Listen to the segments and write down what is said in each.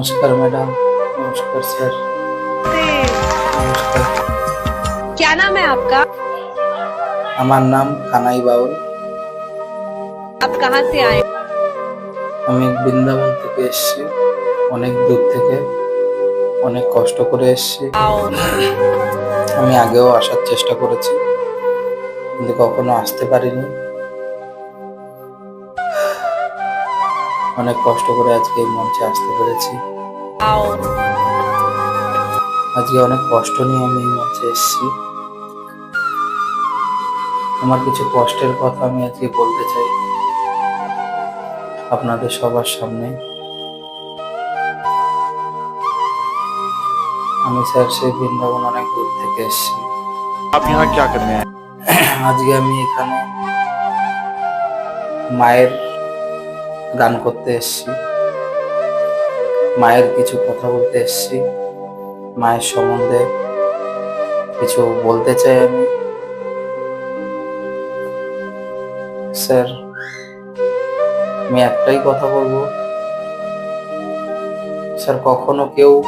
নমস্কার ম্যাডাম নমস্কার স্যার নমস্কার क्या नाम है आपका আমার নাম কানাই বাউল आप कहाँ से आए আমি বৃন্দাবন থেকে এসেছি অনেক দূর থেকে অনেক কষ্ট করে এসেছি आओ আমি আগেও আসার চেষ্টা করেছি কিন্তু কখনো আসতে পারিনি অনেক কষ্ট করে আজকে এই মঞ্চে আসতে পেরেছি। আজকে অনেক কষ্ট নিয়ে আমি এই মঞ্চে এসেছি। আমার কিছু কষ্টের কথা আমি আজকে বলতে চাই আপনাদের সবার সামনে। আমি স্যার সেই বৃন্দাবন অনেক দূর থেকে এসেছি। আপনি আজকে আমি এখানে মায়ের গান করতে এসেছি। মায়ের কিছু কথা বলতে এসেছি। মায়ের সম্বন্ধে কিছু বলতে চাই আমি। স্যার, আমি একটাই কথা বলব। স্যার, কখনো কেউ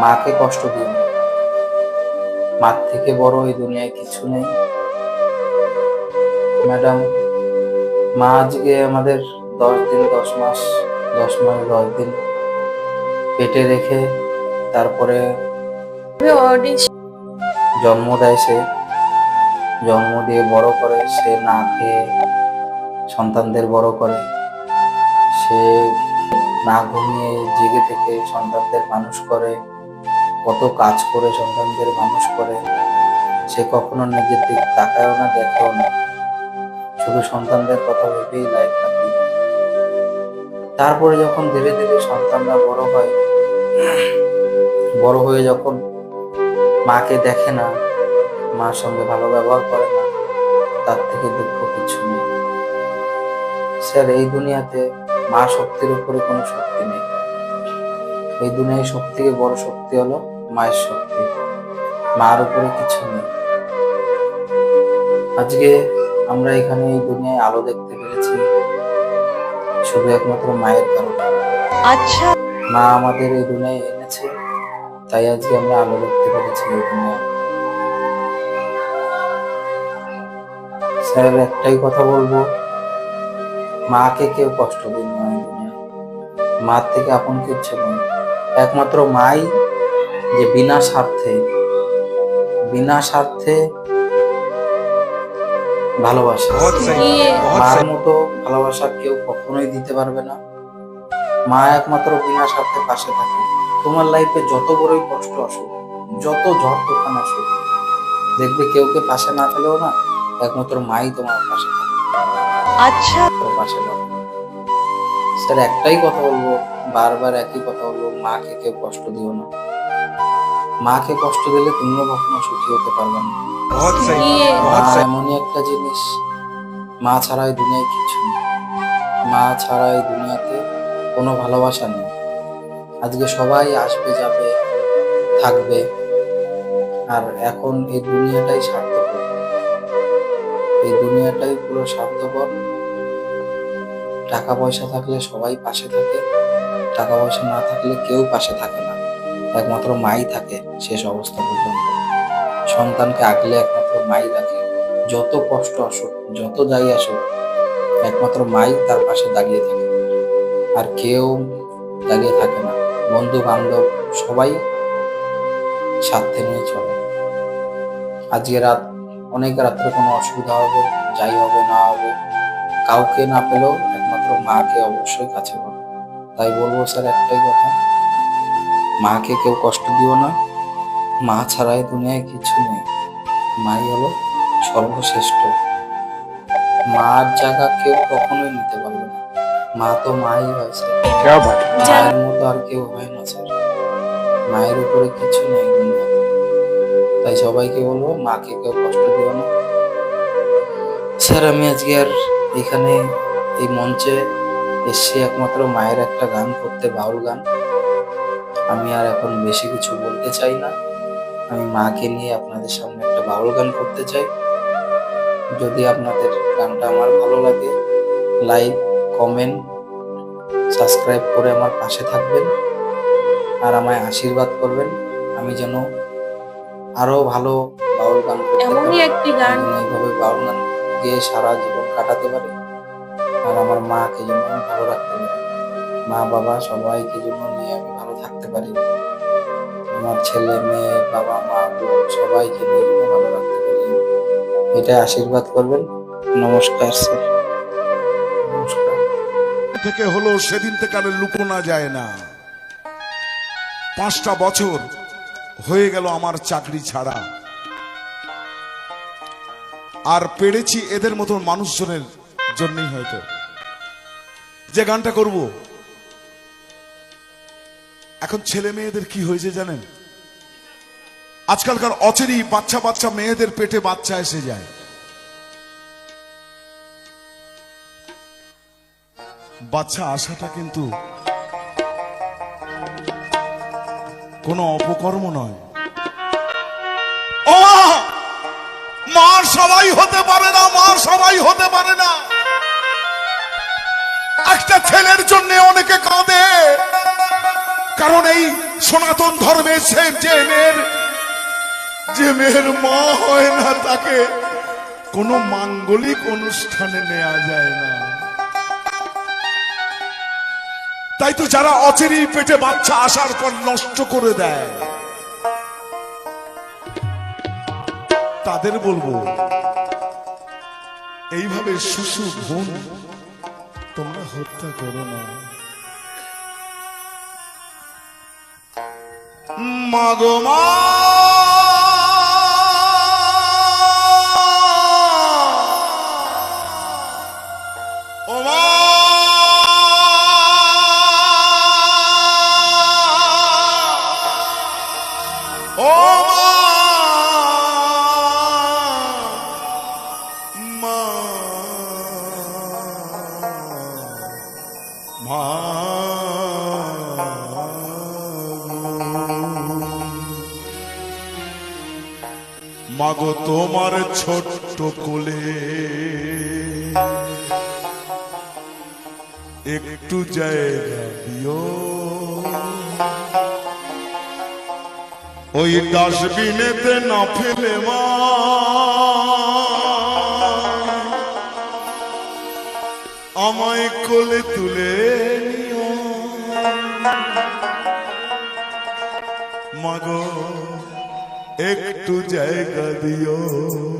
মাকে কষ্ট দিও না। মার থেকে বড় এই দুনিয়ায় কিছু নেই। ম্যাডাম, মা আজকে আমাদের দশ দিন দশ মাস দশ মাস দশ দিন পেটে রেখে তারপরে জন্ম দেয় সে। জন্ম দিয়ে বড় করে সে না খেয়ে সন্তানদের বড় করে। সে না ঘুমিয়ে জেগে থেকে সন্তানদের মানুষ করে কত কাজ করে সন্তানদের মানুষ করে। সে কখনো নিজের দিক তাকায়ও না দেখেও না। শুধু সন্তানদের কথা ভেবেই লাইফ দেয়। তারপরে যখন ধীরে ধীরে সন্তানরা বড় হয়, বড় হয়ে যখন মাকে দেখে না মার সঙ্গে ভালো ব্যবহার করে না, তার থেকে দুঃখ কিছু নেই। স্যার, এই দুনিয়াতে মা শক্তির উপরে কোনো শক্তি নেই। এই দুনিয়ায় সব থেকে বড় শক্তি হলো মায়ের শক্তি। মার উপরে কিছু নেই। আজকে আমরা এখানে এই দুনিয়ায় আলো দেখতে শুধু একমাত্র মায়ের কারণে। আচ্ছা। মা আমাদের এই দুনিয়ায় এনেছে তাই আজকে আমরা আলো দেখতে পেরেছি এই দুনিয়ায়। স্যার একটাই কথা বলব মাকে কেউ কষ্ট দিন না এই দুনিয়ায়। মার থেকে আপন কিচ্ছু নেই। একমাত্র মাই যে বিনা স্বার্থে বিনা স্বার্থে ভালোবাসা। মার মতো ভালোবাসা কেউ কখনোই দিতে পারবে না। মা একমাত্র বিনা স্বার্থে পাশে থাকে। তোমার লাইফে যত বড়ই কষ্ট আসুক যত ঝড় তুফান আসুক দেখবে কেউ কে পাশে না থাকলেও না একমাত্র মাই তোমার পাশে থাকে। আচ্ছা। পাশে স্যার একটাই কথা বলব বারবার একই কথা বলব মাকে কেউ কষ্ট দিও না। মাকে কষ্ট দিলে তুমিও কখনো সুখী হতে পারবে না। এমনই একটা জিনিস মা ছাড়া দুনিয়ায় কিছু নেই। মা ছাড়া এই দুনিয়াতে কোনো ভালোবাসা নেই। আজকে সবাই আসবে, যাবে, থাকবে আর এখন এই দুনিয়াটাই স্বার্থপর। এই দুনিয়াটাই পুরো স্বার্থপর। টাকা পয়সা থাকলে সবাই পাশে থাকে টাকা পয়সা না থাকলে কেউ পাশে থাকে না। একমাত্র মাই থাকে শেষ অবস্থা পর্যন্ত। সন্তানকে আগলে একমাত্র মাই রাখে। যত কষ্ট আসুক, যত যাই আসুক একমাত্র মাই তার পাশে দাঁড়িয়ে থাকে। আর কেউ দাঁড়িয়ে থাকে না। বন্ধু বান্ধব সবাই স্বার্থে নিয়ে চলে। আজকে রাত, অনেক রাত্রে কোনো অসুবিধা হবে, যাই হবে, না হবে, কাউকে না পেলেও একমাত্র মাকে অবশ্যই কাছে পাবে। তাই বলব, স্যার, একটাই কথা, মাকে কেউ কষ্ট দিও না। মা ছাড়াই দুনিয়ায় কিছু নেই। মাই হলো সর্বশ্রেষ্ঠ। মার জায়গা কেউ কখনোই নিতে পারবে না। মা তো মাই হয় স্যার মায়ের মতো আর কেউ হয় না স্যার মায়ের উপরে কিছু নেই তাই সবাইকে বলব মাকে কেউ কষ্ট দিও না। স্যার আমি আজকে আর এখানে এই মঞ্চে এসে একমাত্র মায়ের একটা গান করতে বাউল গান। আমি আর এখন বেশি কিছু বলতে চাই না। আমি মাকে নিয়ে আপনাদের সামনে একটা বাউল গান করতে চাই। যদি আপনাদের গানটা আমার ভালো লাগে লাইক কমেন্ট সাবস্ক্রাইব করে আমার পাশে থাকবেন আর আমায় আশীর্বাদ করবেন। আমি যেন আরও ভালো বাউল গান এমনই একটি গান। এইভাবে বাউল গান গিয়ে সারা জীবন কাটাতে পারি। আর আমার মাকে যেন আমি ভালো রাখতে পারি। মা বাবা সবাইকে যেন নিয়ে আমি ভালো থাকতে পারি। আমার ছেলে মেয়ে বাবা মা বোন সবাইকে নিয়ে ভালো রাখতে এটাই আশীর্বাদ করবেন। নমস্কার, স্যার। নমস্কার। থেকে হলো সেদিন থেকে আর লুকোনা যায় না। পাঁচটা বছর হয়ে গেল আমার চাকরি ছাড়া। আর পেরেছি এদের মতো মানুষজনের জন্যই হয়তো। যে গানটা করব। এখন ছেলে মেয়েদের কি হয়েছে জানেন? আজকালকার অচেরি বাচ্চা বাচ্চা মেয়েদের পেটে বাচ্চা এসে যায়। বাচ্চা আসাটা কিন্তু কোনো অপকর্ম নয়। ও মা! সবাই হতে পারে না, মা সবাই হতে পারে না। একটা ছেলের জন্য অনেকে কাঁদে, কারণ এই সনাতন ধর্মের সে যে মেয়ের যে মেয়ের মা হয় না, তাকে কোনো মাঙ্গলিক অনুষ্ঠানে নেওয়া যায় না। তাই তো যারা অচেরি পেটে বাচ্চা আসার পর নষ্ট করে দেয়, তাদের বলব, এইভাবে শিশু বোন, তোমরা হত্যা করো না। মাগো মা! ছোট্ট কোলে। একটু জায়গা দিও। ওই ডাস্টবিনেতে না ফেলে মা। আমায় কোলে তুলে নিও। মাগো, একটু জায়গা দিও।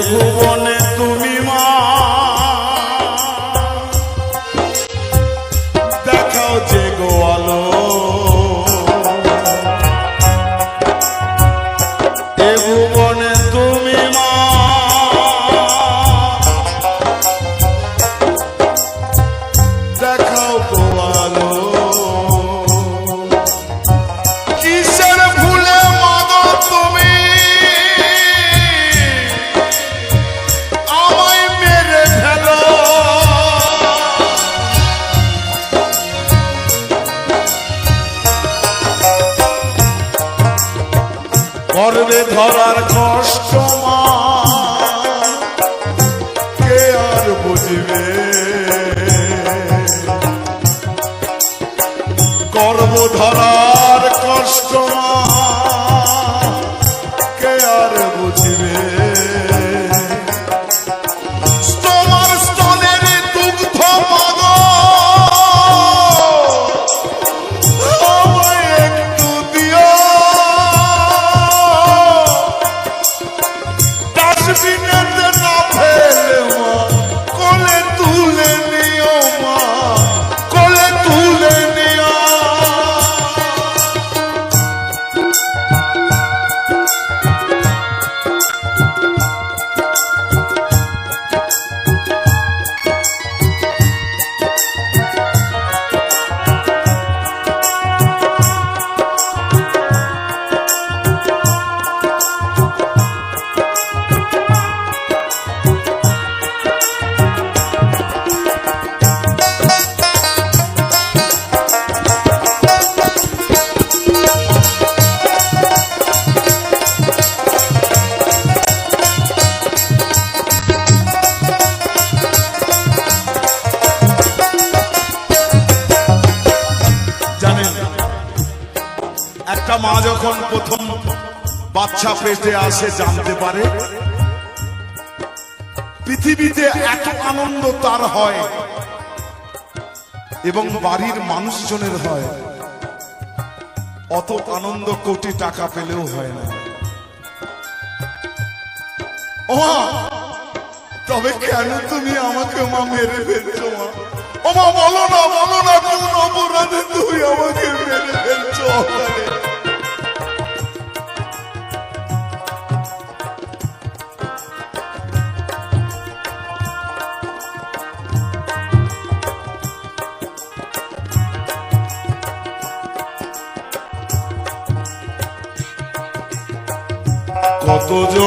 ভুবনে তুমি ধরার কষ্ট যখন প্রথম বাচ্চা পেটে আসে, জানতে পারে পৃথিবীতে এত আনন্দ তার হয় এবং বাড়ির মানুষজনের হয়। অত আনন্দ কোটি টাকা পেলেও হয় না। ও তবে কেন তুমি আমাকে মা মেরে ফেলছো মা? ও মা বলো না বলো না, কোন অপরাধে তুমি আমাকে মেরে ফেলছো?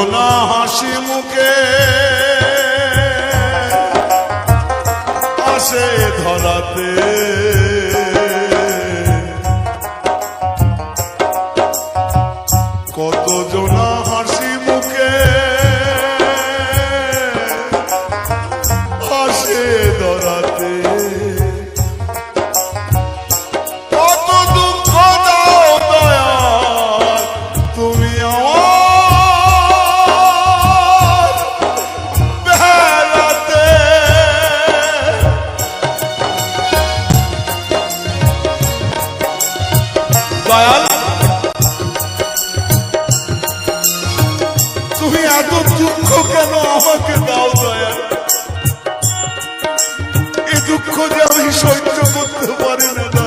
জনা হাসি মুখে। আসে ধরাতে যে আমি সহ্য করতে পারি না।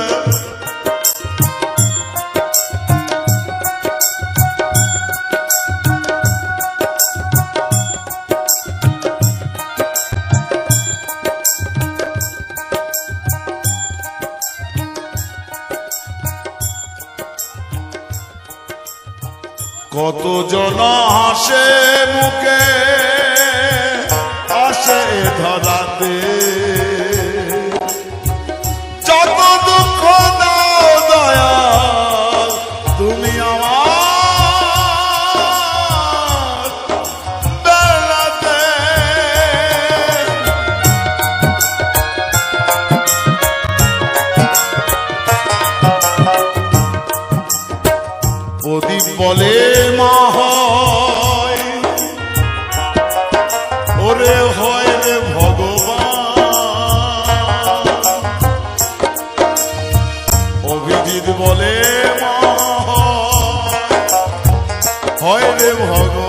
রে ভগবান।